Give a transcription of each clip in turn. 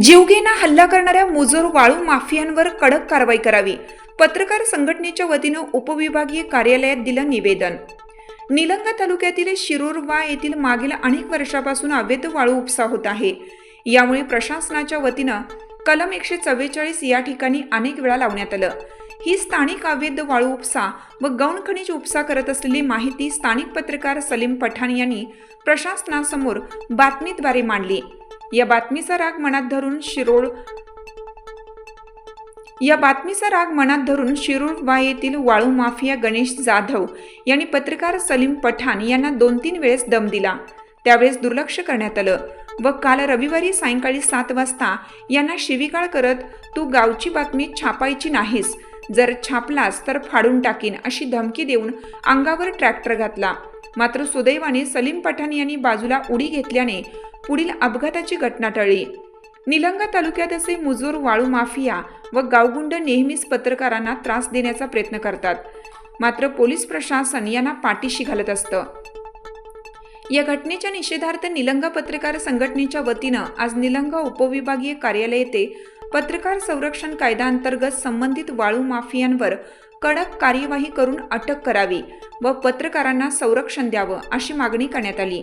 जीवघेणा हल्ला करणाऱ्या मुजोर वाळू माफियांवर कडक कारवाई करावी. पत्रकार संघटनेच्या वतीनं उपविभागीय कार्यालयात दिलं निवेदन. निलंगा तालुक्यातील शिरोरवा येथील मागील अनेक वर्षापासून अवैध वाळू उपसा होत आहे. यामुळे प्रशासनाच्या वतीनं कलम एकशे चव्वेचाळीस या ठिकाणी अनेक वेळा लावण्यात आलं. ही स्थानिक अवैध वाळू उपसा व गौण खनिज उपसा करत असलेली माहिती स्थानिक पत्रकार सलीम पठाण यांनी प्रशासनासमोर बातमीद्वारे मांडली. या बातमीचा राग मनात धरून शिरोळ या बातमीचा राग मनात धरून शिरूर वा येथील वाळू माफिया गणेश जाधव यांनी पत्रकार सलीम पठाण यांना दोन तीन वेळेस दम दिला. त्यावेळेस दुर्लक्ष करण्यात आलं व काल रविवारी सायंकाळी सात वाजता यांना शिवीगाळ करत तू गावची बातमी छापायची नाहीस. जर छापलास तर फाडून टाकीन अशी धमकी देऊन अंगावर ट्रॅक्टर घातला. मात्र सुदैवाने सलीम पठाण यांनी बाजूला उडी घेतल्याने पुढील अपघाताची घटना टळली. निलंगा तालुक्यात असे मुजोर वाळू माफिया व गावगुंड नेहमीच पत्रकारांना त्रास देण्याचा प्रयत्न करतात. मात्र पोलीस प्रशासन यांना पाठीशी घालत असतं. या घटनेच्या निषेधार्थ निलंगा पत्रकार संघटनेच्या वतीनं आज निलंगा उपविभागीय कार्यालय येथे पत्रकार संरक्षण कायद्याअंतर्गत संबंधित वाळू माफियांवर कडक कार्यवाही करून अटक करावी व पत्रकारांना संरक्षण द्यावं अशी मागणी करण्यात आली.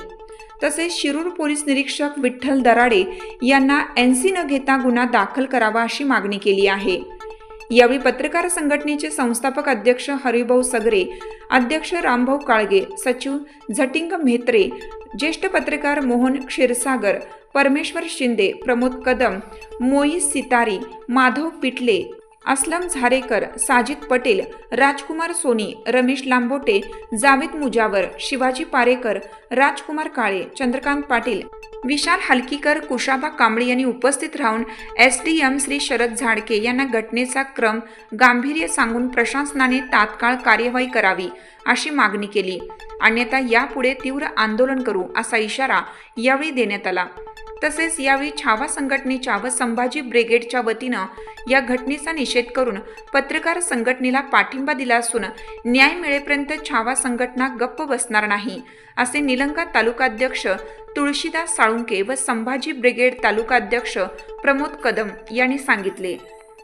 तसेच शिरूर पोलीस निरीक्षक विठ्ठल दराडे यांना एन सी न घेता गुन्हा दाखल करावा अशी मागणी केली आहे. यावेळी पत्रकार संघटनेचे संस्थापक अध्यक्ष हरिभाऊ सगरे अध्यक्ष रामभाऊ काळगे सचिव झटिंग म्हेत्रे ज्येष्ठ पत्रकार मोहन क्षीरसागर परमेश्वर शिंदे प्रमोद कदम मोई सितारी माधव पिटले असलम झारेकर साजिद पटेल राजकुमार सोनी रमेश लांबोटे जावेद मुजावर शिवाजी पारेकर राजकुमार काळे चंद्रकांत पाटील विशाल हलकीकर कुशाबा कांबळे यांनी उपस्थित राहून S D M Shri Sharad Zadke यांना घटनेचा क्रम गांभीर्य सांगून प्रशासनाने तात्काळ कार्यवाही करावी अशी मागणी केली. अन्यथा यापुढे तीव्र आंदोलन करू असा इशारा यावेळी देण्यात आला. तसेच यावेळी छावा संघटनेच्या व संभाजी ब्रिगेडच्या वतीनं या घटनेचा निषेध करून पत्रकार संघटनेला पाठिंबा दिला असून न्याय मिळेपर्यंत छावा संघटना गप्प बसणार नाही असे निलंगा तालुकाध्यक्ष तुळशीदास साळुंके व संभाजी ब्रिगेड तालुकाध्यक्ष प्रमोद कदम यांनी सांगितले.